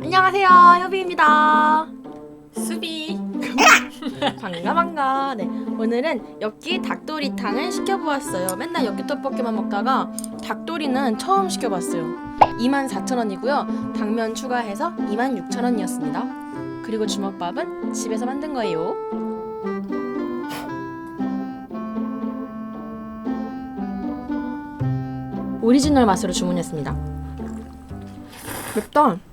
안녕하세요, 협이입니다. 수비 반가 반가. 네, 오늘은 엽기 닭도리탕을 시켜보았어요. 맨날 엽기 떡볶이만 먹다가 닭도리는 처음 시켜봤어요. 24,000원이고요. 당면 추가해서 26,000원이었습니다. 그리고 주먹밥은 집에서 만든 거예요. 오리지널 맛으로 주문했습니다. 맵다.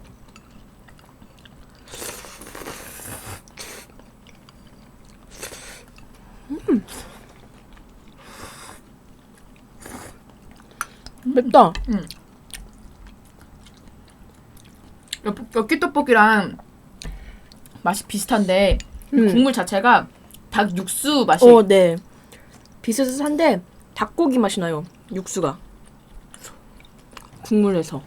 맵다. 엽기 떡볶이랑 맛이 비슷한데 음. 국물 자체가 닭 육수 맛이 어, 네. 비슷한데 닭고기 맛이 나요. 육수가. 국물에서.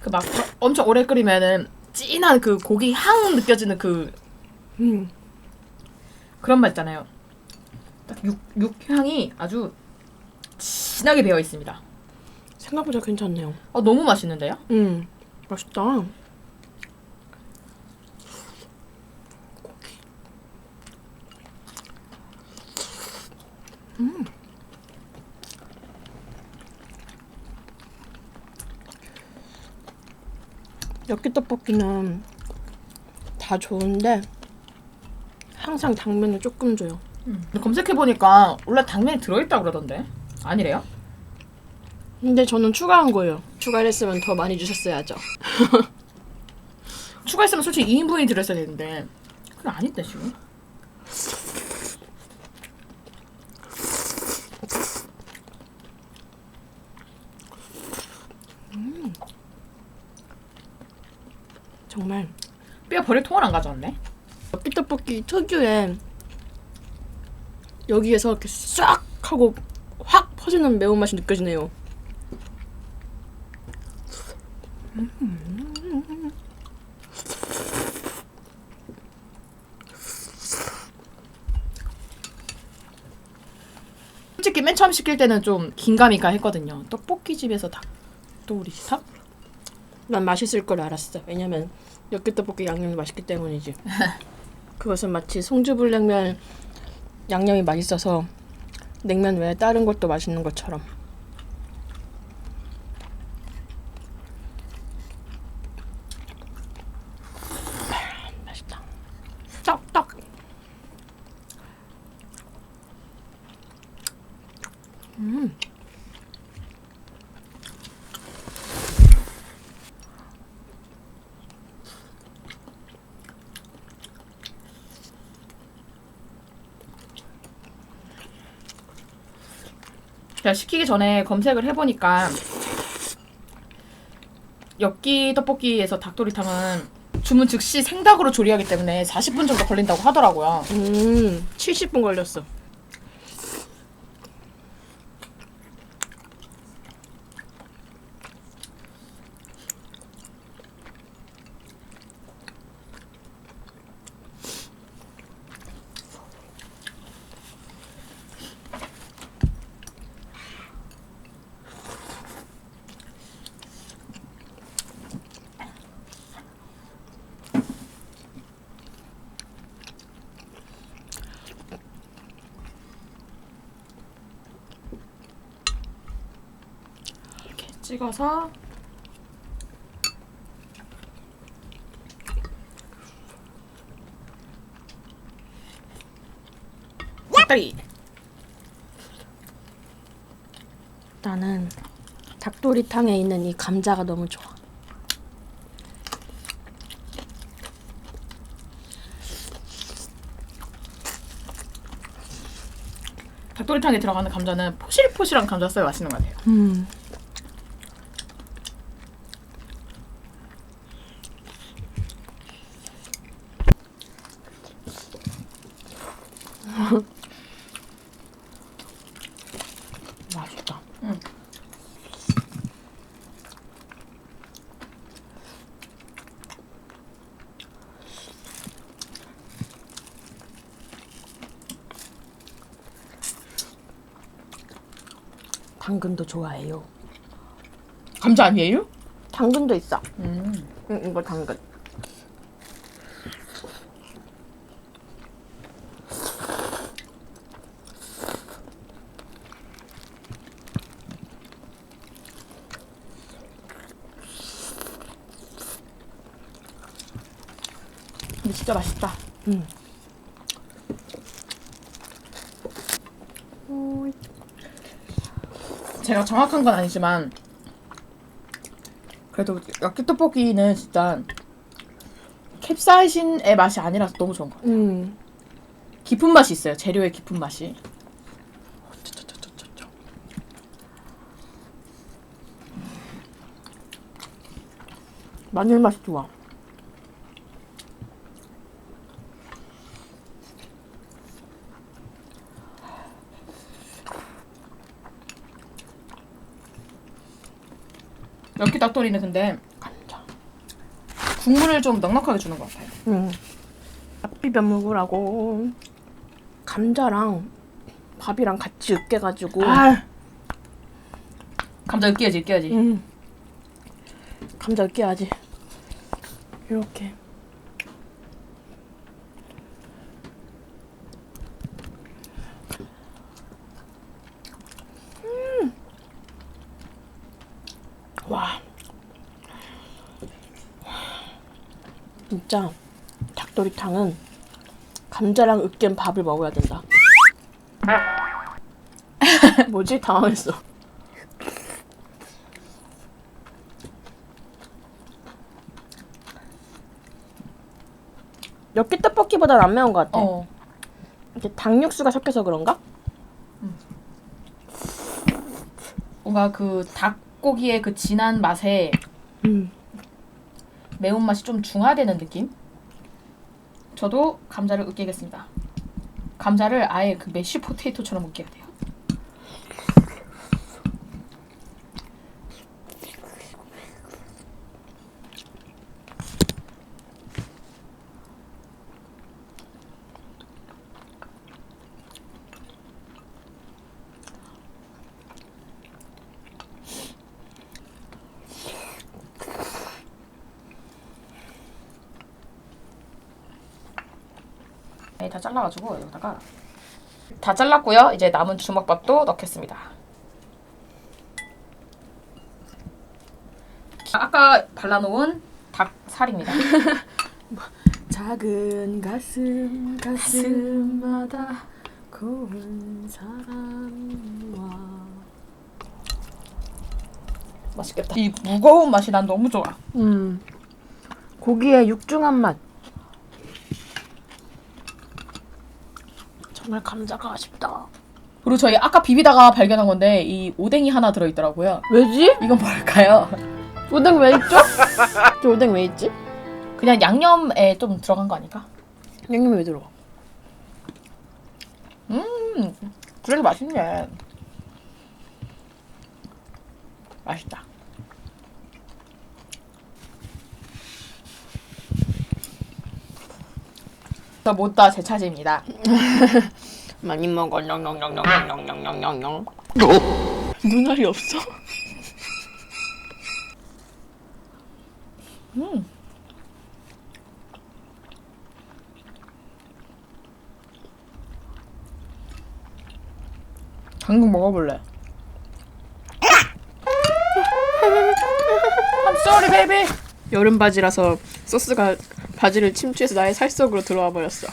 그 막 엄청 오래 끓이면은 진한 그 고기 향 느껴지는 그 음. 그런 맛 있잖아요. 딱 육, 육향이 아주 진하게 배어 있습니다. 생각보다 괜찮네요. 어, 너무 맛있는데요? 음. 맛있다. 음. 엽기 떡볶이는 다 좋은데 항상 당면을 조금 줘요. 검색해 보니까 원래 당면이 들어있다 그러던데 아니래요? 근데 저는 추가한 거예요. 추가를 했으면 더 많이 주셨어야죠. 추가했으면 솔직히 2인분이 들었어야 되는데 그게 아닌데 지금. 정말 뼈 버릴 통을 안 가져왔네. 엽기 떡볶이 특유의 여기에서 이렇게 싹 하고 확 퍼지는 매운맛이 느껴지네요. 솔직히 맨 처음 시킬 때는 좀 긴가민가 했거든요. 떡볶이 집에서 닭도리탕? 난 맛있을 걸 알았어. 왜냐면 엽기 떡볶이 양념이 맛있기 때문이지. 그것은 마치 송주불냉면 양념이 맛있어서 냉면 외에 다른 것도 맛있는 것처럼. 맛있다. 제가 시키기 전에 검색을 해보니까 엽기 떡볶이에서 닭도리탕은 주문 즉시 생닭으로 조리하기 때문에 40분 정도 걸린다고 하더라고요. 음, 70분 걸렸어. 찍어서 닭다리 나는 닭도리탕에 있는 이 감자가 너무 좋아. 닭도리탕에 들어가는 감자는 포실포실한 감자 써야 맛있는 것 같아요. 음. 맛있다. 응. 당근도 좋아해요. 감자 아니에요? 당근도 있어. 음. 응, 이거 당근. 근데 진짜 맛있다. 응. 제가 정확한 건 아니지만 그래도 엽기 떡볶이는 진짜 캡사이신의 맛이 아니라서 너무 좋은 거. 같아요. 음. 깊은 맛이 있어요. 재료의 깊은 맛이. 마늘 맛이 좋아. 도리는 근데 감자. 국물을 좀 넉넉하게 주는 것 같아요. 응. 비벼 먹으라고 감자랑 밥이랑 같이 으깨가지고. 아. 감자 으깨야지 으깨야지. 응. 감자 으깨야지. 이렇게. 음. 와. 진짜 닭도리탕은 감자랑 으깬 밥을 먹어야 된다. 뭐지? 당황했어. 엽기 떡볶이보다는 안 매운 것 같아. 어. 이게 닭육수가 섞여서 그런가? 뭔가 그 닭고기의 그 진한 맛에 음. 매운 맛이 좀 중화되는 느낌? 저도 감자를 으깨겠습니다. 감자를 아예 그 메쉬 포테이토처럼 으깨야 돼요. 네, 다 잘라가지고 여기다가 다 잘랐고요. 이제 남은 주먹밥도 넣겠습니다. 아까 발라놓은 닭살입니다. 작은 가슴 가슴마다 고운 사랑과 맛있겠다. 이 무거운 맛이 난 너무 좋아. 음 고기의 육중한 맛 정말 감자가 아쉽다 그리고 저희 아까 비비다가 발견한 건데 이 오뎅이 하나 들어있더라고요. 왜지? 이건 뭘까요? 오뎅 왜 있죠? 저 오뎅 왜 있지? 그냥 양념에 좀 들어간 거 아닐까? 양념이 왜 들어가? 음, 그래도 맛있네. 맛있다. 저 못다 제 차지입니다. 많이 먹어 냥냥냥냥냥냥냥냥냥 눈알이 없어? 음. 당근 먹어볼래. I'm sorry, baby. 여름 바지라서 소스가 바지를 침투해서 나의 살 속으로 들어와 버렸어.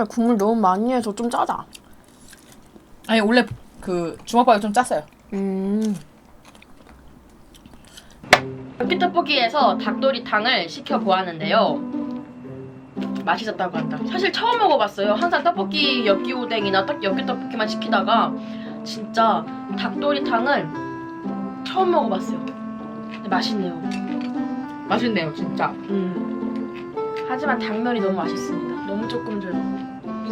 어, 국물 너무 많이 해서 좀 짜다. 아니 원래 그 주먹밥이 좀 짰어요. 음. 엽기 떡볶이에서 닭도리탕을 시켜 보았는데요. 맛있었다고 한다. 사실 처음 먹어봤어요. 항상 떡볶이 엽기 오뎅이나 딱 엽기 떡볶이만 시키다가 진짜 닭도리탕을 처음 먹어봤어요. 근데 맛있네요. 맛있네요, 진짜. 음. 하지만 당면이 너무 맛있습니다. 너무 조금 줘요.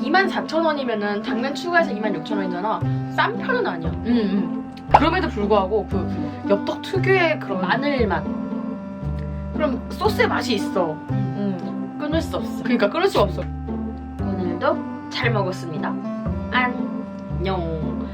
24,000원이면은 당면 추가해서 26,000원이잖아. 싼 편은 아니야. 음, 음. 그럼에도 불구하고 그 엽떡 특유의 그런 마늘 맛. 그럼 소스의 맛이 있어. 음. 끊을 수 없어. 그러니까 끊을 수가 없어. 오늘도 잘 먹었습니다. 안. 안녕.